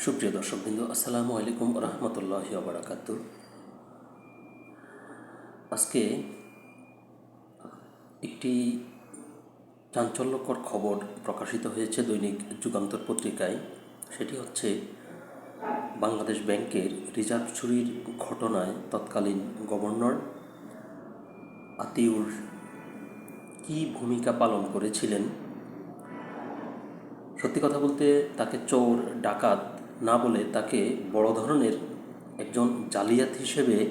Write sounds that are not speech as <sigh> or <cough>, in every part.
সুপ্রিয় দর্শকবৃন্দ, আসসালামু আলাইকুম রহমতুল্লাহ বারাকাত আজকে একটি চাঞ্চল্যকর খবর প্রকাশিত হয়েছে দৈনিক যুগান্তর পত্রিকায়। সেটি হচ্ছে বাংলাদেশ ব্যাংকের রিজার্ভ চুরির ঘটনায় তৎকালীন গভর্নর আতিউর কী ভূমিকা পালন করেছিলেন? সত্যি কথা বলতে তাকে চোর, ডাকাত না বলে তাকে বড় ধরনের একজন জালিয়াত হিসেবে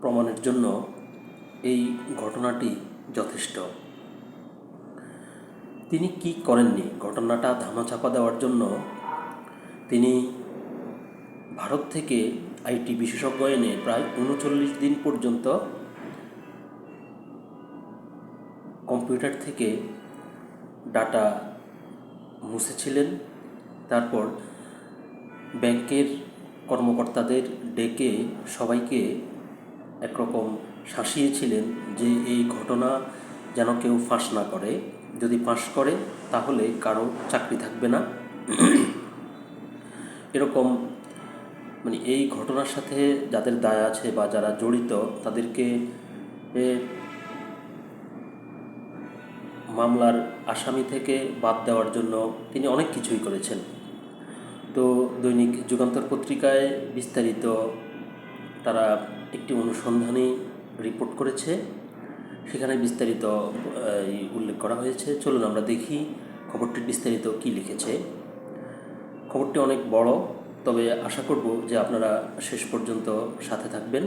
প্রমাণের জন্য এই ঘটনাটি যথেষ্ট। তিনি কি করেননি? ঘটনাটা ধামাচাপা দেওয়ার জন্য তিনি ভারত থেকে আইটি বিশেষজ্ঞ এনে প্রায় উনচল্লিশ দিন পর্যন্ত কম্পিউটার থেকে ডাটা মুছেছিলেন। তারপর ব্যাংকের কর্মকর্তাদের ডেকে সবাইকে একরকম শাসিয়েছিলেন যে এই ঘটনা যেন কেউ ফাঁস না করে। যদি ফাঁস করে, তাহলে কারও চাকরি থাকবে না। এরকম মানে এই ঘটনার সাথে যাদের দায় আছে বা যারা জড়িত, তাদেরকে মামলার আসামি থেকে বাদ দেওয়ার জন্য তিনি অনেক কিছুই করেছেন। তো দৈনিক যুগান্তর পত্রিকায় বিস্তারিত তারা একটি অনুসন্ধানী রিপোর্ট করেছে। সেখানে বিস্তারিত উল্লেখ করা হয়েছে। চলুন আমরা দেখি খবরটির বিস্তারিত কি লিখেছে। খবরটি অনেক বড়, তবে আশা করব যে আপনারা শেষ পর্যন্ত সাথে থাকবেন।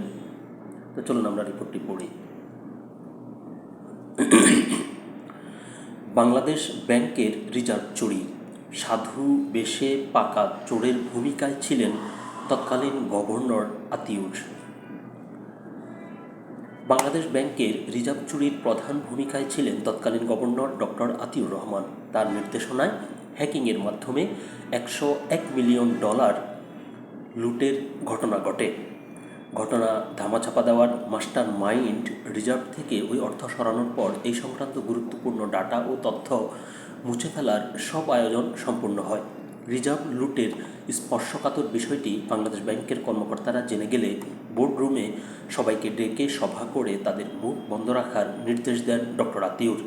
তো চলুন আমরা রিপোর্টটি পড়ি। বাংলাদেশ ব্যাংকের রিজার্ভ চুরি। সাধু বেশে পাকা চোরের ভূমিকায় ছিলেন তৎকালীন গভর্নর আতিউর। বাংলাদেশ ব্যাংকের রিজার্ভ চুরির প্রধান ভূমিকায় ছিলেন তৎকালীন গভর্নর ডক্টর আতিউর রহমান। তার নির্দেশনায় হ্যাকিংয়ের মাধ্যমে একশো এক মিলিয়ন ডলার লুটের ঘটনা ঘটে। ঘটনা ধামাচাপা দেওয়ার মাস্টার মাইন্ড রিজার্ভ থেকে ওই অর্থ সরানোর পর এই সংক্রান্ত গুরুত্বপূর্ণ ডাটা ও তথ্য মুছে ফেলার সব আয়োজন সম্পূর্ণ হয়। রিজার্ভ লুটের স্পর্শকাতর বিষয়টি বাংলাদেশ ব্যাংকের কর্মকর্তারা জেনে গেলে বোর্ডরুমে সবাইকে ডেকে সভা করে তাদের মুখ বন্ধ রাখার নির্দেশ দেন ডক্টর আতিউর।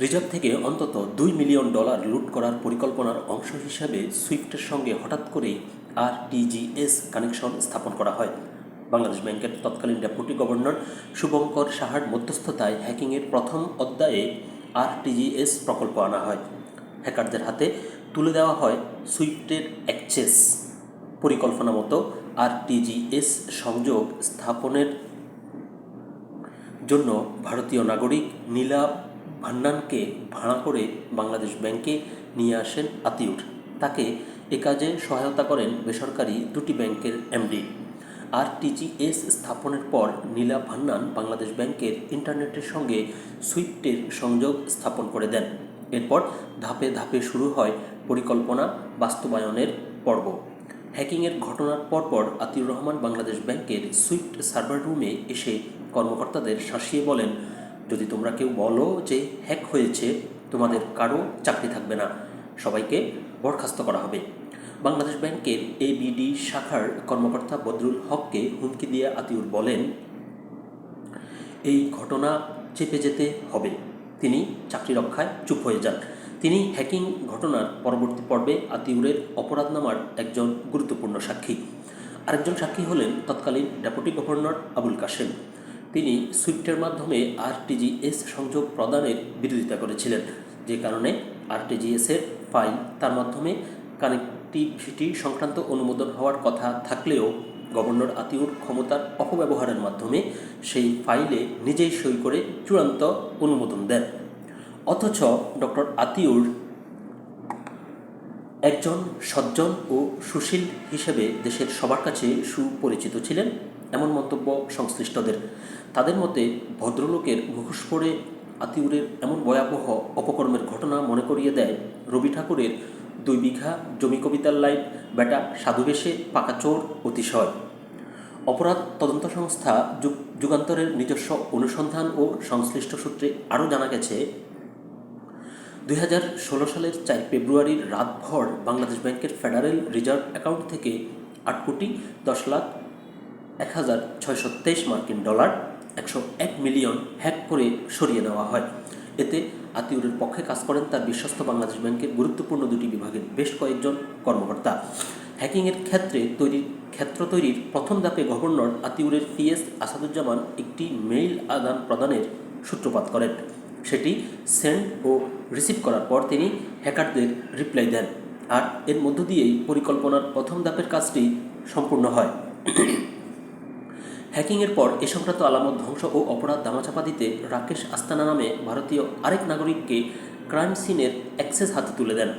রিজার্ভ থেকে অন্তত দুই মিলিয়ন ডলার লুট করার পরিকল্পনার অংশ হিসাবে সুইফটের সঙ্গে হঠাৎ করেই আর টিজিএস কানেকশন স্থাপন করা হয়। বাংলাদেশ ব্যাংকের তৎকালীন ডেপুটি গভর্নর শুভঙ্কর সাহার মধ্যস্থতায় হ্যাকিংয়ের প্রথম অধ্যায়ে আর টিজিএস প্রকল্প আনা হয়। হ্যাকারদের হাতে তুলে দেওয়া হয় সুইফটের অ্যাক্সেস। পরিকল্পনা মতো আর টিজিএস সংযোগ স্থাপনের জন্য ভারতীয় নাগরিক নীলা ভান্নানকে ভাড়া করে বাংলাদেশ ব্যাংকে নিয়ে আসেন আতিউর। তাকে এ কাজে সহায়তা করেন বেসরকারি দুটি ব্যাংকের এমডি। আর টিজিএস স্থাপনের পর নীলা ভান্নান বাংলাদেশ ব্যাংকের ইন্টারনেটের সঙ্গে সুইফটের সংযোগ স্থাপন করে দেন। এরপর ধাপে ধাপে শুরু হয় পরিকল্পনা বাস্তবায়নের পর্ব। হ্যাকিংয়ের ঘটনার পরপর আতিউর রহমান বাংলাদেশ ব্যাংকের সুইফট সার্ভার রুমে এসে কর্মকর্তাদের শাসিয়ে বলেন, যদি তোমরা কেউ বলো যে হ্যাক হয়েছে, তোমাদের কারও চাকরি থাকবে না। সবাইকে বরখাস্ত করা হবে। বাংলাদেশ ব্যাংকের এবিডি শাখার কর্মকর্তা বদরুল হককে হুমকি দিয়ে আতিউর বলেন, এই ঘটনা চেপে যেতে হবে। তিনি চাকরি রক্ষায় চুপ হয়ে যান। তিনি হ্যাকিং ঘটনার পরবর্তী পর্বে আতিউরের অপরাধনামার একজন গুরুত্বপূর্ণ সাক্ষী। আরেকজন সাক্ষী হলেন তৎকালীন ডেপুটি গভর্নর আবুল কাশেম। তিনি সুইফটের মাধ্যমে আরটিজিএস সংযোগ প্রদানের বিরোধিতা করেছিলেন। যে কারণে আরটিজিএসের ফাইল তার মাধ্যমে কানেক্টিভিটি সংক্রান্ত অনুমোদন হওয়ার কথা থাকলেও গভর্নর আতিউর ক্ষমতার অপব্যবহারের মাধ্যমে সেই ফাইলে নিজেই সই করে চূড়ান্ত অনুমোদন দেন। অথচ ডক্টর আতিউর একজন সজ্জন ও সুশীল হিসেবে দেশের সবার কাছে সুপরিচিত ছিলেন এমন মন্তব্য সংশ্লিষ্টদের। তাদের মতে ভদ্রলোকের মুখোশ পড়ে আতিউরের এমন ভয়াবহ অপকর্মের ঘটনা মনে করিয়ে দেয় রবি ঠাকুরের দুই বিঘা জমি কবিতার লাইন বেটা সাধুবেশে পাকা চোর অতিশয়। অপরাধ তদন্ত সংস্থা যুগ, যুগান্তরের নিজস্ব অনুসন্ধান ও সংশ্লিষ্ট সূত্রে আরও জানা গেছে, দুই হাজার ষোলো সালের চার ফেব্রুয়ারির রাতভর বাংলাদেশ ব্যাংকের ফেডারেল রিজার্ভ অ্যাকাউন্ট থেকে আট কোটি দশ লাখ এক হাজার ছয়শো তেইশ মার্কিন ডলার একশো এক মিলিয়ন হ্যাক করে সরিয়ে নেওয়া হয়। এতে আতিউরের পক্ষে কাজ করেন তার বিশ্বস্ত বাংলাদেশ ব্যাংকের গুরুত্বপূর্ণ দুটি বিভাগের বেশ কয়েকজন কর্মকর্তা। হ্যাকিংয়ের ক্ষেত্রে তৈরির ক্ষেত্র তৈরির প্রথম ধাপে গভর্নর আতিউরের পিএস আসাদুজ্জামান একটি মেইল আদান প্রদানের সূত্রপাত করেন। সেটি সেন্ড ও রিসিভ করার পর তিনি হ্যাকারদের রিপ্লাই দেন। আর এর মধ্য দিয়েই পরিকল্পনার প্রথম ধাপের কাজটি সম্পূর্ণ হয়। হ্যাকিংয়ের পর এ সংক্রান্ত আলামত ধ্বংস ও অপরাধ দামাচাপা দিতে রাকেশ আস্তানা নামে ভারতীয় আরেক নাগরিককে ক্রাইম সিনের অ্যাক্সেস হাতে তুলে দেন।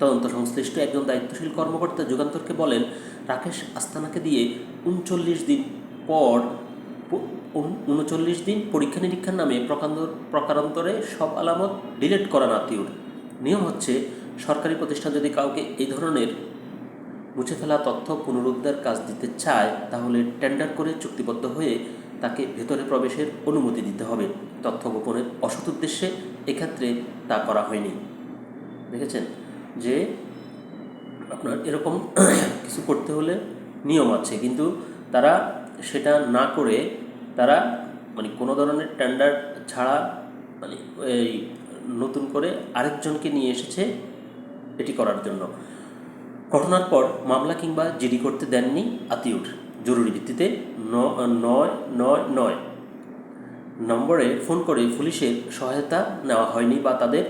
তদন্ত সংশ্লিষ্ট একজন দায়িত্বশীল কর্মকর্তা যুগান্তরকে বলেন, রাকেশ আস্তানাকে দিয়ে উনচল্লিশ দিন পর উনচল্লিশ দিন পরীক্ষা নিরীক্ষার নামে প্রকারান্তরে সব আলামত ডিলিট করা নাতিউর নিয়ম হচ্ছে, সরকারি প্রতিষ্ঠান যদি কাউকে এই ধরনের মুছে ফেলা তথ্য পুনরুদ্ধার কাজ দিতে চায়, তাহলে টেন্ডার করে চুক্তিবদ্ধ হয়ে তাকে ভেতরে প্রবেশের অনুমতি দিতে হবে। তথ্য গোপনের অসৎ উদ্দেশ্যে এক্ষেত্রে তা করা হয়নি। দেখেছেন যে আপনার এরকম <coughs> কিছু করতে হলে নিয়ম আছে, কিন্তু তারা সেটা না করে তারা মানে কোনো ধরনের টেন্ডার ছাড়া মানে এই নতুন করে আরেকজনকে নিয়ে এসেছে এটি করার জন্য। ঘটনার পর মামলা কিংবা জিডি করতে দেননি আতিউর। জরুরি ভিত্তিতে নয় নয় নয় নম্বরে ফোন করে পুলিশের সহায়তা নেওয়া হয়নি বা তাদের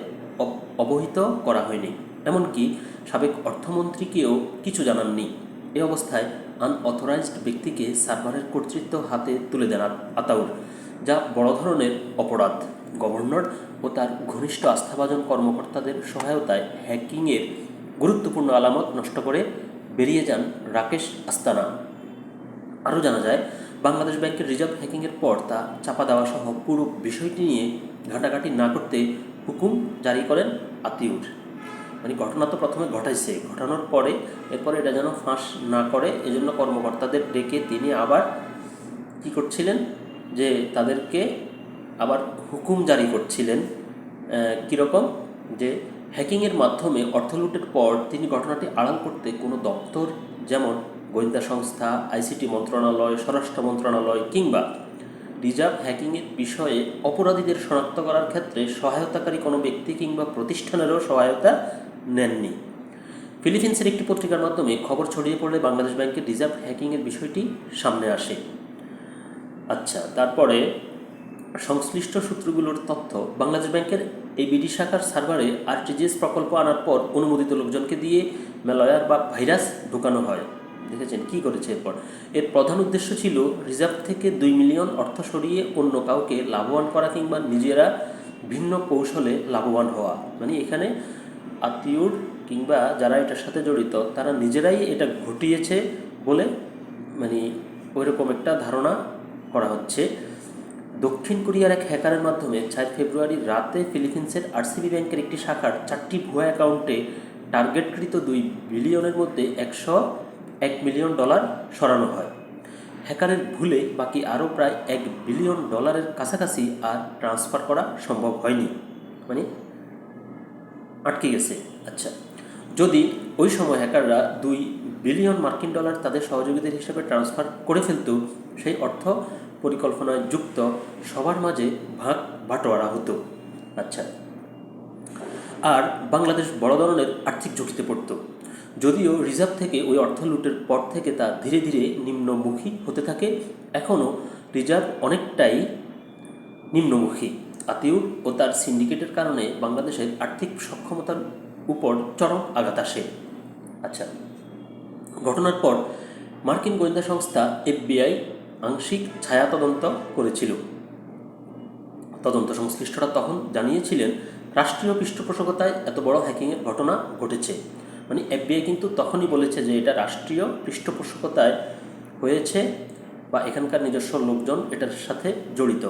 অবহিত করা হয়নি। এমনকি সাবেক অর্থমন্ত্রীকেও কিছু জানাননি। এ অবস্থায় আনঅথরাইজড ব্যক্তিকে সার্ভারের কর্তৃত্ব হাতে তুলে দেন আত- আতাউর, যা বড় ধরনের অপরাধ। গভর্নর ও তার ঘনিষ্ঠ আস্থাভাজন কর্মকর্তাদের সহায়তায় হ্যাকিংয়ের গুরুত্বপূর্ণ আলামত নষ্ট করে বেরিয়ে যান রাকেশ আস্তানা। আরও জানা যায়, বাংলাদেশ ব্যাংকের রিজার্ভ হ্যাকিংয়ের পর তা চাপা দেওয়া সহ পুরো বিষয়টি নিয়ে ঘাটাঘাটি না করতে হুকুম জারি করেন আতিউর। মানে ঘটনা তো প্রথমে ঘটাইছে, ঘটানোর পরে এরপরে এটা যেন ফাঁস না করে, এজন্য কর্মকর্তাদের ডেকে তিনি আবার কি করছিলেন? যে তাদেরকে আবার হুকুম জারি করছিলেন কীরকম? যে হ্যাকিংয়ের মাধ্যমে অর্থ লুটের পর তিনি ঘটনাটি আড়াল করতে কোনো দপ্তর, যেমন গোয়েন্দা সংস্থা, আইসিটি মন্ত্রণালয়, স্বরাষ্ট্র মন্ত্রণালয় কিংবা রিজার্ভ হ্যাকিংয়ের বিষয়ে অপরাধীদের শনাক্ত করার ক্ষেত্রে সহায়তাকারী কোনো ব্যক্তি কিংবা প্রতিষ্ঠানেরও সহায়তা নেননি। ফিলিপিন্সের একটি পত্রিকার মাধ্যমে খবর ছড়িয়ে পড়লে বাংলাদেশ ব্যাংকের রিজার্ভ হ্যাকিংয়ের বিষয়টি সামনে আসে। আচ্ছা তারপরে সংশ্লিষ্ট সূত্রগুলোর তথ্য, বাংলাদেশ ব্যাংকের এই বিডি শাখার সার্ভারে আরটিজিএস প্রকল্প আনার পর অনুমোদিত লোকজনকে দিয়ে ম্যালয়ার বা ভাইরাস ঢোকানো হয়। দেখেছেন কি করেছে এরপর? এর প্রধান উদ্দেশ্য ছিল রিজার্ভ থেকে দুই মিলিয়ন অর্থ সরিয়ে অন্য কাউকে লাভবান করা কিংবা নিজেরা ভিন্ন কৌশলে লাভবান হওয়া। মানে এখানে আত্মীয়র কিংবা যারা এটার সাথে জড়িত, তারা নিজেরাই এটা ঘটিয়েছে বলে মানে ওইরকম একটা ধারণা করা হচ্ছে। দক্ষিণ কোরিয়ার এক হ্যাকারের মাধ্যমে চার ফেব্রুয়ারি রাতে ফিলিপিন্সের আরসিবি ব্যাংকের একটি শাখার চারটি ভুয়া অ্যাকাউন্টে টার্গেটকৃত দুই বিলিয়নের মধ্যে একশো এক মিলিয়ন ডলার সরানো হয়। হ্যাকারের ভুলে বাকি আরও প্রায় এক বিলিয়ন ডলারের কাছাকাছি আর ট্রান্সফার করা সম্ভব হয়নি। মানে আটকে গেছে। আচ্ছা যদি ওই সময় হ্যাকাররা দুই বিলিয়ন মার্কিন ডলার তাদের সহযোগীদের হিসেবে ট্রান্সফার করে ফেলত, সেই অর্থ পরিকল্পনায় যুক্ত, সবার মাঝে ভাগ বাটোয়ারা হতো। আচ্ছা। আর বাংলাদেশ বড় ধরনের আর্থিক ঝুঁকিতে পড়ত। যদিও রিজার্ভ থেকে ওই অর্থ লুটের পর থেকে তা ধীরে ধীরে নিম্নমুখী হতে থাকে, এখনও রিজার্ভ অনেকটাই নিম্নমুখী। আতিউর ও তার সিন্ডিকেটের কারণে বাংলাদেশের আর্থিক সক্ষমতার উপর চরম আঘাত আসে। আচ্ছা। ঘটনার পর মার্কিন গোয়েন্দা সংস্থা এফবিআই আংশিক ছায়া তদন্ত করেছিল। তদন্ত সংশ্লিষ্টরা তখন জানিয়েছিলেন, রাষ্ট্রীয় পৃষ্ঠপোষকতায় এত বড় হ্যাকিংয়ের ঘটনা ঘটেছে। মানে এফবিআই কিন্তু তখনই বলেছে যে এটা রাষ্ট্রীয় পৃষ্ঠপোষকতায় হয়েছে বা এখানকার নিজস্ব লোকজন এটার সাথে জড়িত।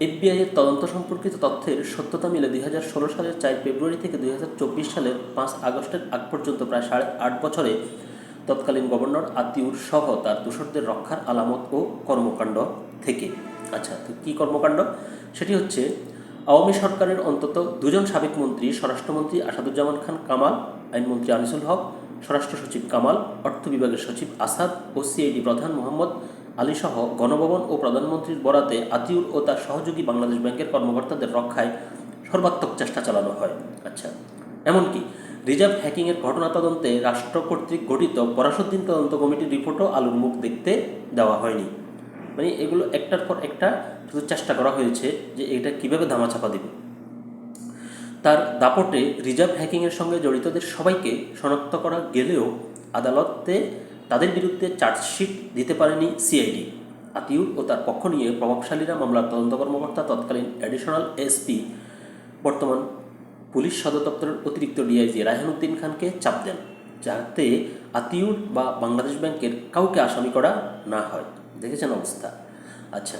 এফবিআই এর তদন্ত সম্পর্কিত তথ্যের সত্যতা মিলে দুই হাজার ষোলো সালের চার ফেব্রুয়ারি থেকে দুই হাজার চব্বিশ সালের পাঁচ আগস্টের আগ পর্যন্ত প্রায় সাড়ে আট বছরে তৎকালীন গভর্নর আতিউর সহ তার দূষরদের রক্ষার আলামত ও কর্মকাণ্ড থেকে। আচ্ছা তো কী কর্মকাণ্ড? সেটি হচ্ছে, আওয়ামী সরকারের অন্তত দুজন সাবেক মন্ত্রী, স্বরাষ্ট্রমন্ত্রী আসাদুজ্জামান খান কামাল, আইনমন্ত্রী আনিসুল হক, স্বরাষ্ট্র সচিব কামাল, অর্থ বিভাগের সচিব আসাদ ও সিআইডি প্রধান মোহাম্মদ আলী সহ গণভবন ও প্রধানমন্ত্রীর বরাতে আতিউর ও তার সহযোগী বাংলাদেশ ব্যাংকের কর্মকর্তাদের রক্ষায় সর্বাত্মক চেষ্টা চালানো হয়। আচ্ছা এমনকি রিজার্ভ হ্যাকিংয়ের ঘটনা তদন্তে রাষ্ট্র কর্তৃক গঠিত পরাশুদ্দিন তদন্ত কমিটির রিপোর্টও আলুর মুখ দেখতে দেওয়া হয়নি। মানে এগুলো একটার পর একটা শুধু চেষ্টা করা হয়েছে যে এটা কীভাবে ধামাচাপা দেবে। তার দাপটে রিজার্ভ হ্যাকিংয়ের সঙ্গে জড়িতদের সবাইকে শনাক্ত করা গেলেও আদালতে তাদের বিরুদ্ধে চার্জশিট দিতে পারেনি সিআইডি। আতিউর ও তার পক্ষ নিয়ে প্রভাবশালীরা মামলার তদন্ত কর্মকর্তা তৎকালীন অ্যাডিশনাল এসপি বর্তমান পুলিশ সদর দপ্তরের অতিরিক্ত ডিআইজি রায়হানুদ্দিন খানকে চাপ দেন, যাতে আতিউর বা বাংলাদেশ ব্যাংকের কাউকে আসামি করা না হয়। দেখেছেন অবস্থা? আচ্ছা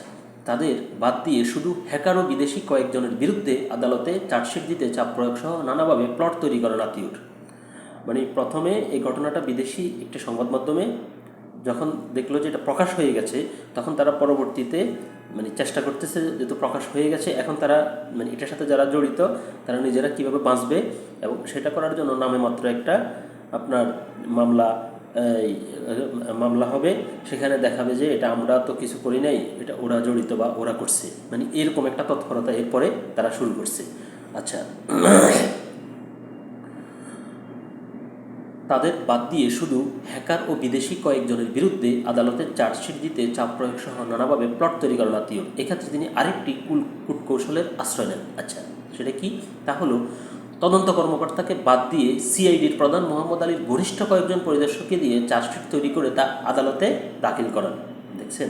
তাদের বাদ দিয়ে শুধু হ্যাকার ও বিদেশি কয়েকজনের বিরুদ্ধে আদালতে চার্জশিট দিতে চাপ প্রয়োগ সহ নানাভাবে প্লট তৈরি করেন আতিউর। মানে প্রথমে এই ঘটনাটা বিদেশি একটি সংবাদ মাধ্যমে যখন দেখল যে এটা প্রকাশ হয়ে গেছে, তখন তারা পরবর্তীতে মানে চেষ্টা করতেছে যেহেতু প্রকাশ হয়ে গেছে, এখন তারা মানে এটার সাথে যারা জড়িত, তারা নিজেরা কীভাবে বাঁচবে এবং সেটা করার জন্য নামে মাত্র একটা আপনার মামলা মামলা হবে। সেখানে দেখাবে যে এটা আমরা তো কিছু করি নাই, এটা ওরা জড়িত বা ওরা করছে। মানে এরকম একটা তৎপরতা এরপরে তারা শুরু করছে। আচ্ছা। তাদের বাদ দিয়ে শুধু হ্যাকার ও বিদেশি কয়েকজনের বিরুদ্ধে আদালতে চার্জশিট দিতে চাপ প্রয়োগ সহ নানাভাবে প্লট তৈরি করেন আত্মীয়। এক্ষেত্রে তিনি আরেকটি কুল কূটকৌশলের আশ্রয় নেন। আচ্ছা সেটা কি? তা হলো, তদন্ত কর্মকর্তাকে বাদ দিয়ে সিআইডির প্রধান মোহাম্মদ আলীর ঘনিষ্ঠ কয়েকজন পরিদর্শককে দিয়ে চার্জশিট তৈরি করে তা আদালতে দাখিল করান। দেখছেন?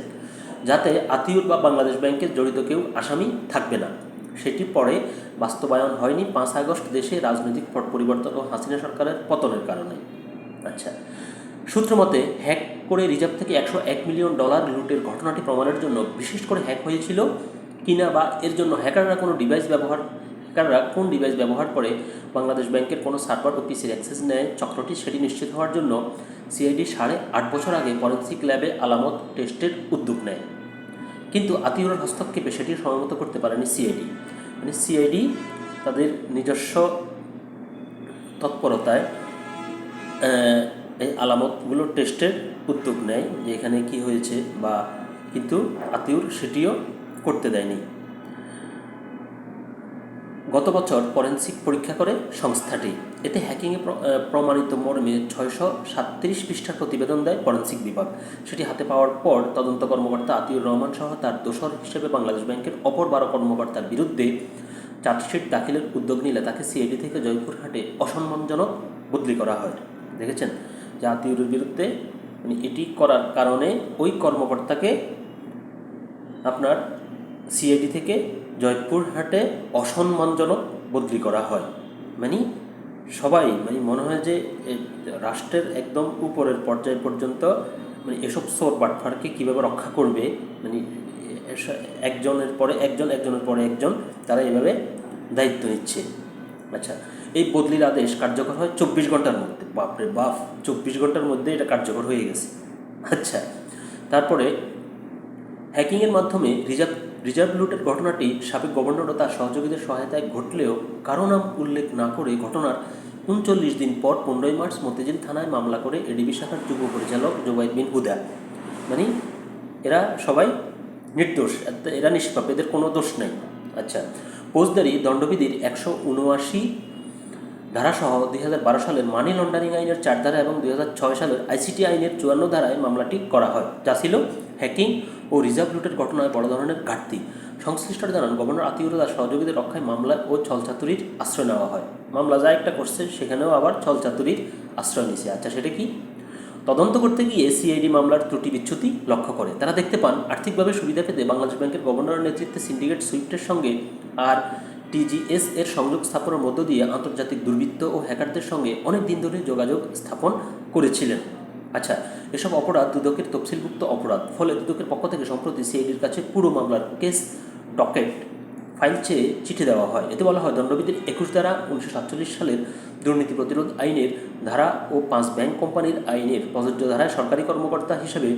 যাতে আতিউর বা বাংলাদেশ ব্যাংকের জড়িত কেউ আসামি থাকবে না। সেটি পরে বাস্তবায়ন হয়নি পাঁচ আগস্ট দেশে রাজনৈতিক পট পরিবর্তন ও হাসিনা সরকারের পতনের কারণে। আচ্ছা সূত্র মতে হ্যাক করে রিজার্ভ থেকে একশো এক মিলিয়ন ডলার লুটের ঘটনাটি প্রমাণের জন্য বিশেষ করে হ্যাক হয়েছিল কিনা বা এর জন্য হ্যাকাররা কোনো ডিভাইস ব্যবহার, হ্যাকাররা কোন ডিভাইস ব্যবহার করে বাংলাদেশ ব্যাংকের কোনো সার্ভার ও পিসির অ্যাক্সেস নেয় চক্রটি সেটি নিশ্চিত হওয়ার জন্য সিআইডি সাড়ে আট বছর আগে ফরেন্সিক ল্যাবে আলামত টেস্টের উদ্যোগ নেয়। কিন্তু আতিউরের হস্তক্ষেপে সেটি সমাগত করতে পারেনি সিআইডি। মানে সিআইডি তাদের নিজস্ব তৎপরতায় এই আলামতগুলো টেস্টের উদ্যোগ নেয় যে এখানে কি হয়েছে বা কিন্তু আতিউর সেটিও করতে দেয়নি। গত বছর ফরেন্সিক পরীক্ষা করে সংস্থাটি। এতে হ্যাকিংয়ে প্র- প্রমাণিত মর্মে ছয়শো সাতত্রিশ পৃষ্ঠার প্রতিবেদন দেয় ফরেন্সিক বিভাগ। সেটি হাতে পাওয়ার পর তদন্ত কর্মকর্তা আতিউর রহমান সহ তার দোসর হিসেবে বাংলাদেশ ব্যাংকের অপর বারো কর্মকর্তার বিরুদ্ধে চার্জশিট দাখিলের উদ্যোগ নিলে তাকে সিআইডি থেকে জয়পুরহাটে অসম্মানজনক বদলি করা হয়। দেখেছেন? যে আতিউরের বিরুদ্ধে মানে এটি করার কারণে ওই কর্মকর্তাকে আপনার সিআইডি থেকে জয়পুরহাটে অসম্মানজনক বদলি করা হয়। মানে সবাই মানে মনে হয় যে রাষ্ট্রের একদম উপরের পর্যায় পর্যন্ত মানে এসব সোর বাটফারকে কীভাবে রক্ষা করবে মানে একজনের পরে একজন, একজনের পরে একজন, তারা এভাবে দায়িত্ব নিচ্ছে। আচ্ছা এই বদলির আদেশ কার্যকর হয় চব্বিশ ঘণ্টার মধ্যে। বাপরে বাপ, চব্বিশ ঘণ্টার মধ্যে এটা কার্যকর হয়ে গেছে। আচ্ছা তারপরে হ্যাকিংয়ের মাধ্যমে রিজার্ভ রিজার্ভ লুটের ঘটনাটি সাবেক গভর্নর ও তার সহযোগীদের সহায়তায় ঘটলেও কারও নাম উল্লেখ না করে ঘটনার উনচল্লিশ দিন পর পনেরোই মার্চ মতিঝিল থানায় মামলা করে এডিবি শাখার যুব পরিচালক জোবাইদ বিন হুদা। মানে এরা সবাই নির্দোষ, এরা নিষ্পাপ, এদের কোনো দোষ নেই। আচ্ছা ফৌজদারি দণ্ডবিধির একশো উনআশি ধারাসহ দুই হাজার বারো সালের মানি লন্ডারিং আইনের চার ধারা এবং দুই হাজার ছয় সালের আইসিটি আইনের চুয়ান্ন ধারায় মামলাটি করা হয়। যা ছিল হ্যাকিং ও রিজার্ভ লুটের ঘটনায় বড় ধরনের ঘাটতি। সংশ্লিষ্টরা জানান, গভর্নর আতিউর তার সহযোগীদের রক্ষায় মামলা ও ছলচাতুরির আশ্রয় নেওয়া হয়। মামলা যা একটা করছে, সেখানেও আবার ছলচাতুরির আশ্রয় নিছে আচ্ছা সেটা কি? তদন্ত করতে গিয়ে সিআইডি মামলার ত্রুটি বিচ্যুতি লক্ষ্য করে। তারা দেখতে পান, আর্থিকভাবে সুবিধা পেতে বাংলাদেশ ব্যাংকের গভর্নরের নেতৃত্বে সিন্ডিকেট সুইফটের সঙ্গে আর টিজিএস এর সংযোগ স্থাপনের মধ্য দিয়ে আন্তর্জাতিক দুর্বৃত্ত ও হ্যাকারদের সঙ্গে অনেক দিন ধরে যোগাযোগ স্থাপন করেছিলেন। আচ্ছা এসব অপরাধ দুদকের তফসিলভুক্ত অপরাধ, ফলে দুদকের পক্ষ থেকে সম্প্রতি সিআইডির কাছে পুরো মামলার কেস ডকেট ফাইল চেয়ে চিঠি দেওয়া হয়। এতে বলা হয়, দণ্ডবিধির একুশ ধারা উনিশশো সাতচল্লিশ সালের দুর্নীতি প্রতিরোধ আইনের ধারা ও পাঁচ ব্যাংক কোম্পানির আইনের প্রযোজ্য ধারায় সরকারি কর্মকর্তা হিসেবে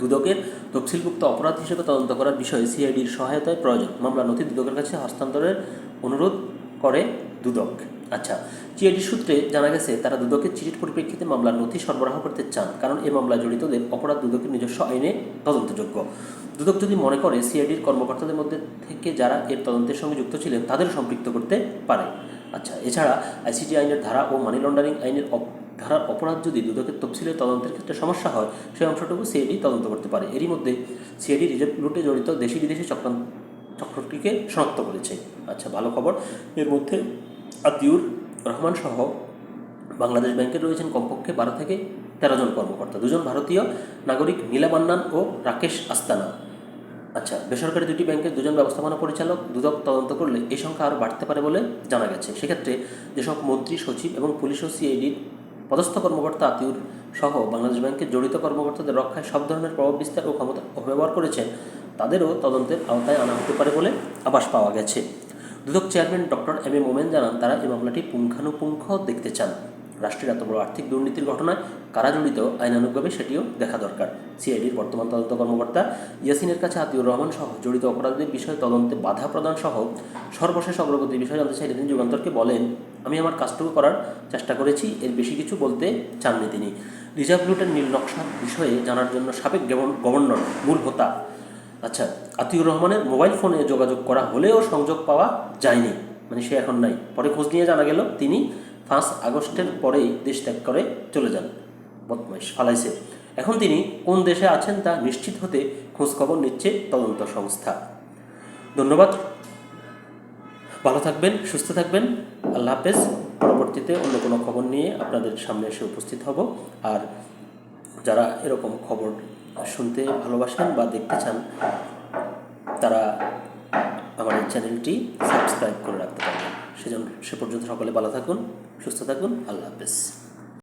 দুদকের তফসিলভুক্ত অপরাধ হিসেবে তদন্ত করার বিষয়ে সিআইডির সহায়তায় প্রয়োজন। মামলা নথি দুদকের কাছে হস্তান্তরের অনুরোধ করে দুদক। আচ্ছা সিআইডির সূত্রে জানা গেছে, তারা দুদকের চিঠির পরিপ্রেক্ষিতে মামলার নথি সরবরাহ করতে চান, কারণ এই মামলায় জড়িতদের অপরাধ দুদকের নিজস্ব আইনে তদন্তযোগ্য। দুদক যদি মনে করে সিআইডির কর্মকর্তাদের মধ্যে থেকে যারা এর তদন্তের সঙ্গে যুক্ত ছিলেন তাদের সম্পৃক্ত করতে পারে। আচ্ছা এছাড়া আইসিটি আইনের ধারা ও মানি লন্ডারিং আইনের ধারার অপরাধ যদি দুদকের তফসিলের তদন্তের ক্ষেত্রে সমস্যা হয় সেই অংশটুকু সিআইডি তদন্ত করতে পারে। এরই মধ্যে সিআইডি রিজার্ভ লুটে জড়িত দেশি বিদেশি চক্রান্ত চক্রটিকে শনাক্ত করেছে। আচ্ছা ভালো খবর। এর মধ্যে আতিউর রহমান সহ বাংলাদেশ ব্যাংকে রয়েছেন কমপক্ষে বারো থেকে তেরো জন কর্মকর্তা। দুজন ভারতীয় নাগরিক নীলা মান্নান ও রাকেশ আস্তানা। আচ্ছা বেসরকারি দুটি ব্যাংকের দুজন ব্যবস্থাপনা পরিচালক দুদক তদন্ত করলে এই সংখ্যা আরও বাড়তে পারে বলে জানা গেছে। সেক্ষেত্রে যেসব মন্ত্রী, সচিব এবং পুলিশ ও সিআইডির পদস্থ কর্মকর্তা আতিউর সহ বাংলাদেশ ব্যাংকের জড়িত কর্মকর্তাদের রক্ষায় সব ধরনের প্রভাব, বিস্তার ও ক্ষমতা অপব্যবহার করেছেন, তাদেরও তদন্তের আওতায় আনা হতে পারে বলে আভাস পাওয়া গেছে। দুদক chairman doctor M A Momen জানান, তারা এই মামলাটি পুঙ্খানুপুঙ্খ দেখতে চান। রাষ্ট্রের এত বড় আর্থিক দুর্নীতির ঘটনায় কারা জড়িত, আইনানুগভাবে সেটিও দেখা দরকার। সিআইডির বর্তমান তদন্ত কর্মকর্তা ইয়াসিনের কাছে আতিউর রহমান সহ জড়িত অপরাধীদের বিষয়ে তদন্তে বাধা প্রদান সহ সর্বশেষ অগ্রগতির বিষয়ে জানতে চাইলে তিনি যুগান্তরকে বলেন, আমি আমার কাজটুকু করার চেষ্টা করেছি, এর বেশি কিছু বলতে চাননি তিনি। রিজার্ভ লুটের নীল নকশার বিষয়ে জানার জন্য সাবেক গভর্নর মূল হোতা আচ্ছা আতিউর রহমানের মোবাইল ফোনে যোগাযোগ করা হলেও সংযোগ পাওয়া যায়নি মানে সে এখন নাই। পরে খোঁজ নিয়ে জানা গেল, তিনি পাঁচ আগস্টের পরেই দেশ ত্যাগ করে চলে যান। বদমাইশ, ফালাইছে। এখন তিনি কোন দেশে আছেন তা নিশ্চিত হতে খোঁজখবর নিচ্ছে তদন্ত সংস্থা। ধন্যবাদ। ভালো থাকবেন, সুস্থ থাকবেন। আল্লাহ হাফেজ। পরবর্তীতে অন্য কোনো খবর নিয়ে আপনাদের সামনে এসে উপস্থিত হব। আর যারা এরকম খবর শুনতে ভালোবাসেন বা দেখতে চান, তারা আমার এই চ্যানেলটি সাবস্ক্রাইব করে রাখতে পারবেন। সেজন্য সে পর্যন্ত সকলে ভালো থাকুন, সুস্থ থাকুন, আল্লাহ হাফেজ।